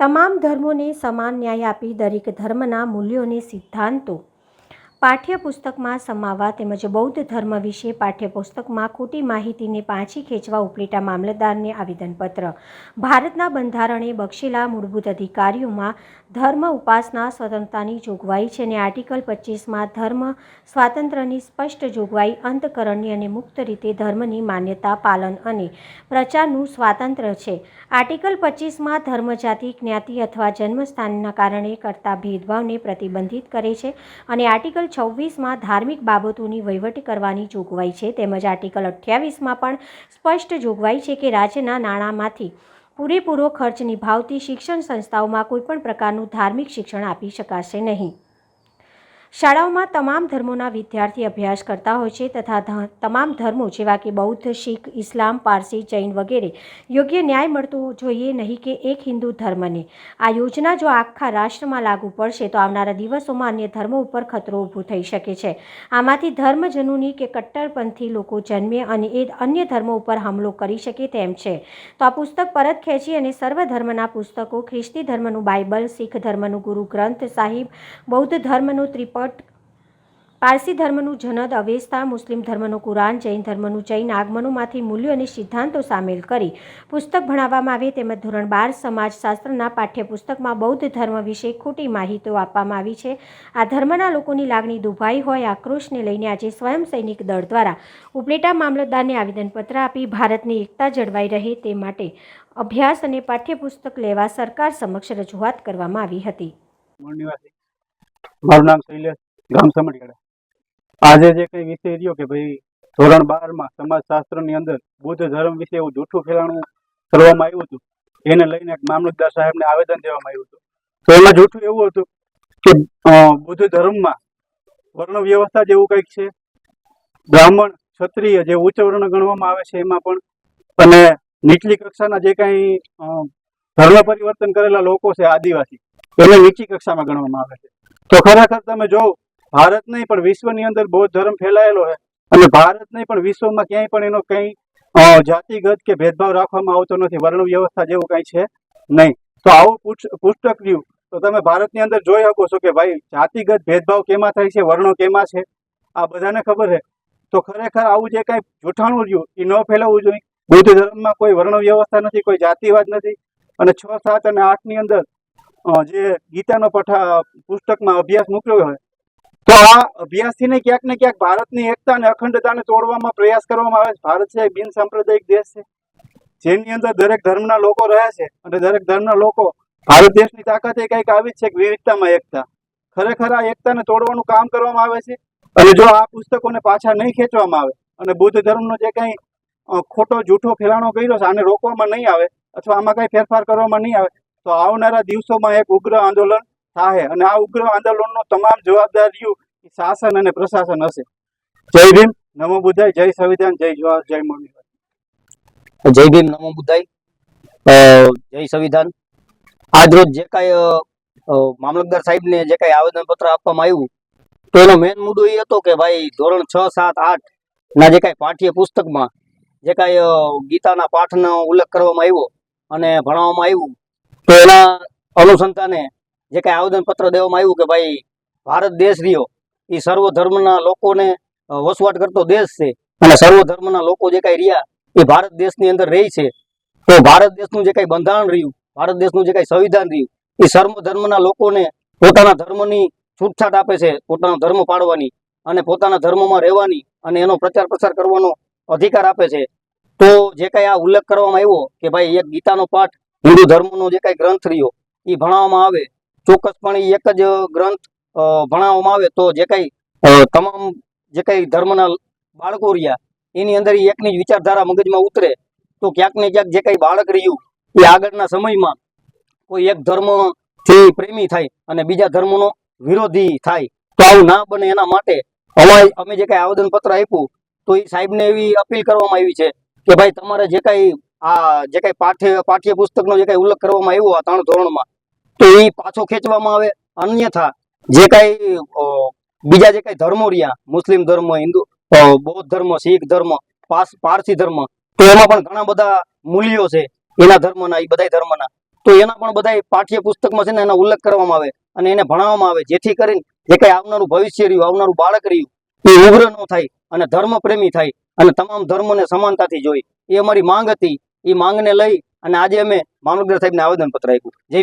તમામ ધર્મોને સમાન ન્યાય આપી દરેક ધર્મના મૂલ્યોને સિદ્ધાંતો પાઠ્યપુસ્તકમાં સમાવવા તેમજ બૌદ્ધ ધર્મ વિશે પાઠ્યપુસ્તકમાં ખોટી માહિતીને પાછી ખેંચવા ઉપલેટા મામલતદારને આવેદનપત્ર. ભારતના બંધારણે બક્ષેલા મૂળભૂત અધિકારીઓમાં ધર્મ ઉપાસના સ્વતંત્રતાની જોગવાઈ છે અને આર્ટિકલ પચીસમાં ધર્મ સ્વાતંત્ર્યની સ્પષ્ટ જોગવાઈ, અંતકરણની અને મુક્ત રીતે ધર્મની માન્યતા, પાલન અને પ્રચારનું સ્વાતંત્ર્ય છે. આર્ટિકલ પચીસમાં ધર્મ, જાતિ, જ્ઞાતિ અથવા જન્મસ્થાનના કારણે કરતા ભેદભાવને પ્રતિબંધિત કરે છે અને આર્ટિકલ છવ્વીસમાં ધાર્મિક બાબતોની વહીવટ કરવાની જોગવાઈ છે. તેમજ આર્ટિકલ અઠ્યાવીસમાં પણ સ્પષ્ટ જોગવાઈ છે કે રાજ્યના નાણાંમાંથી પૂરેપૂરો ખર્ચ નિભાવતી શિક્ષણ સંસ્થાઓમાં કોઈપણ પ્રકારનું ધાર્મિક શિક્ષણ આપી શકાશે નહીં. શાળાઓમાં તમામ ધર્મોના વિદ્યાર્થી અભ્યાસ કરતા હોય છે તથા તમામ ધર્મો જેવા કે બૌદ્ધ, શીખ, ઇસ્લામ, પારસી, જૈન વગેરે યોગ્ય ન્યાય મળતો જોઈએ નહીં કે એક હિન્દુ ધર્મને. આ યોજના જો આખા રાષ્ટ્રમાં લાગુ પડશે તો આવનારા દિવસોમાં અન્ય ધર્મો ઉપર ખતરો ઊભો થઈ શકે છે. આમાંથી ધર્મજનોની કે કટ્ટરપંથી લોકો જન્મે અને એ અન્ય ધર્મો ઉપર હુમલો કરી શકે તેમ છે. તો આ પુસ્તક પરત ખેંચી અને સર્વ ધર્મના પુસ્તકો, ખ્રિસ્તી ધર્મનું બાઇબલ, શીખ ધર્મનું ગુરુ ગ્રંથ સાહિબ, બૌદ્ધ ધર્મનું ત્રિપટ પારસી ધર્મનું જનદ, અવેસ્તા, મુસ્લિમ ધર્મનું કુરાન, જૈન ધર્મનું જૈન આગમનોમાંથી મૂલ્યો અને સિદ્ધાંતો સામેલ કરી પુસ્તક ભણાવવામાં આવે તેમજ ધોરણ બાર સમાજશાસ્ત્રના પાઠ્યપુસ્તકમાં બૌદ્ધ ધર્મ વિશે ખોટી માહિતીઓ આપવામાં આવી છે. આ ધર્મના લોકોની લાગણી દુભાઈ હોય, આક્રોશને લઈને આજે સ્વયં સૈનિક દળ દ્વારા ઉપલેટા મામલતદારને આવેદનપત્ર આપી ભારતની એકતા જળવાઈ રહે તે માટે અભ્યાસ અને પાઠ્યપુસ્તક લેવા સરકાર સમક્ષ રજૂઆત કરવામાં આવી હતી. મારું નામ શૈલેષ, ગામ સમઢિયાળા આજે જે કઈ વિષય રહ્યો કે ભાઈ, ધોરણ બારમાં સમાજશાસ્ત્રની અંદર બુદ્ધ ધર્મ વિશે એવું જૂઠું ફેલાણું કરવામાં આવ્યું હતું, એને લઈને એક મામલતદાર સાહેબને આવેદન દેવામાં આવ્યું હતું. તો એમાં જૂઠું એવું હતું કે બુદ્ધ ધર્મમાં વર્ણ વ્યવસ્થા જેવું કંઈક છે, બ્રાહ્મણ ક્ષત્રિય જે ઉચ્ચ વર્ણ ગણવામાં આવે છે એમાં પણ, અને નીચલી કક્ષાના જે કાંઈ ધર્મ પરિવર્તન કરેલા લોકો છે આદિવાસી. એને નીચી કક્ષામાં ગણવામાં આવે છે. તો ખરેખર તમે જો, ભારત નહીં, પણ વિશ્વની અંદર બૌદ્ધ ધર્મ ફેલાયેલો છે. અને ભારત નહીં, પણ વિશ્વમાં ક્યાંય પણ એનો કંઈ જાતિગત કે ભેદભાવ રાખવામાં આવતો નથી. વર્ણ વ્યવસ્થા જેવું કંઈ છે નહીં. તો આવું પુસ્ત- પુસ્તક રહ્યું તો તમે ભારતની અંદર જોઈ શકો છો કે ભાઈ, જાતિગત ભેદભાવ કેમાં થાય છે, વર્ણો કેમાં છે? આ બધાને ખબર છે. તો ખરેખર આવું જે કાંઈ જૂઠાણું રહ્યું એ ન ફેલાવવું જોઈએ. બૌદ્ધ ધર્મમાં કોઈ વર્ણ વ્યવસ્થા નથી, કોઈ જાતિવાદ નથી. અને છ, સાત અને આઠની અંદર જે ગીતાનો પઠા પુસ્તકમાં અભ્યાસ મૂક્યો હોય. તો આ અભ્યાસથી ક્યાંક ને ક્યાંક ભારતની એકતા અને અખંડતાને તોડવામાં પ્રયાસ કરવામાં આવે છે. ભારત છે બિન સાંપ્રદાયિક દેશ છે. જેની અંદર દરેક ધર્મના લોકો રહે છે અને દરેક ધર્મના લોકો ભારત દેશની તાકાત એ કંઈક આવી જ છે વિવિધતામાં એકતા. ખરેખર આ એકતાને તોડવાનું કામ કરવામાં આવે છે અને જો આ પુસ્તકોને પાછા નહીં ખેંચવામાં આવે અને બુદ્ધ ધર્મનો જે કંઈ ખોટો જૂઠો ફેલાણો કર્યો છે આને રોકવામાં નહીં આવે અથવા આમાં કંઈ ફેરફાર કરવામાં નહીં આવે તો આવનારા દિવસોમાં એક ઉગ્ર આંદોલન થાય અને આ ઉગ્ર આંદોલનનો તમામ જવાબદારીઓ શાસન અને પ્રશાસન હશે. જય ભીમ. નમો બુદ્ધાય જય સંવિધાન જય જવાહર જય મોરબી જય ભીમ નમો બુદ્ધાય. જય સંવિધાન. આજ રોજ જે કાંઈ મામલતદાર સાહેબને જે કાંઈ આવેદનપત્ર આપવામાં આવ્યું તો એનો મેઇન મુદ્દો એ હતો કે ભાઈ ધોરણ છ સાત આઠ ના જે કાંઈ પાઠ્ય પુસ્તકમાં જે કાંઈ ગીતાના પાઠનો ઉલ્લેખ કરવામાં આવ્યો અને ભણાવવામાં આવ્યું તો એના અનુસંધાને જે કાંઈ આવેદનપત્ર દેવામાં આવ્યું કે ભાઈ, ભારત દેશ રહ્યો એ સર્વ ધર્મના લોકોને વસવાટ કરતો દેશ છે અને સર્વ ધર્મના લોકો જે કાંઈ રહ્યા, એ ભારત દેશની અંદર રહી છે. તો ભારત દેશનું જે કઈ બંધારણ રહ્યું, ભારત દેશનું જે કઈ સંવિધાન રહ્યું એ સર્વ ધર્મના લોકોને પોતાના ધર્મની છૂટછાટ આપે છે, પોતાનો ધર્મ પાળવાની અને પોતાના ધર્મમાં રહેવાની અને એનો પ્રચાર પ્રસાર કરવાનો અધિકાર આપે છે. તો જે કઈ આ ઉલ્લેખ કરવામાં આવ્યો કે ભાઈ, એક ગીતાનો પાઠ હિન્દુ ધર્મનો જે કઈ ગ્રંથ રહ્યો એ ભણાવવામાં આવે. ચોક્કસપણે એક જ ગ્રંથ ભણાવવામાં આવે તો જે કઈ તમામ જે કઈ ધર્મના બાળકો રહ્યા, એની અંદર એકની જ વિચારધારા મગજમાં ઉતરે. તો ક્યાંક ને ક્યાંક જે કઈ બાળક રહ્યું, એ આગળના સમયમાં કોઈ એક ધર્મથી પ્રેમી થાય અને બીજા ધર્મનો વિરોધી થાય. તો આવું ના બને એના માટે અમારે, અમે જે કઈ આવેદન પત્ર આપ્યું, તો એ સાહેબને એવી અપીલ કરવામાં આવી છે કે ભાઈ તમારે જે કઈ આ જે કઈ પાઠ્ય પુસ્તક નો જે કઈ ઉલ્લેખ કરવામાં આવ્યો આ ત્રણ ધોરણમાં, તો એ પાછો ખેંચવામાં આવે. અન્યથા, જે કઈ બીજા જે કઈ ધર્મો રહ્યા, મુસ્લિમ ધર્મ, હિન્દુ બૌદ્ધ ધર્મ, શીખ ધર્મ પારસી ધર્મ, તો એમાં પણ ઘણા બધા મૂલ્યો છે એના ધર્મના, એ બધા ધર્મના. તો એના પણ બધા પાઠ્યપુસ્તકમાં છે ને એનો ઉલ્લેખ કરવામાં આવે અને એને ભણાવવામાં આવે, જેથી કરીને જે કઈ આવનારું ભવિષ્ય રહ્યું, આવનારું બાળક રહ્યું, એ ઉગ્ર ન થાય અને ધર્મ પ્રેમી થાય અને તમામ ધર્મને સમાનતાથી જોઈ એ અમારી માંગ હતી એ માંગને લઈ અને આજે અમે મામલતદાર સાહેબને આવેદનપત્ર આપ્યું. જય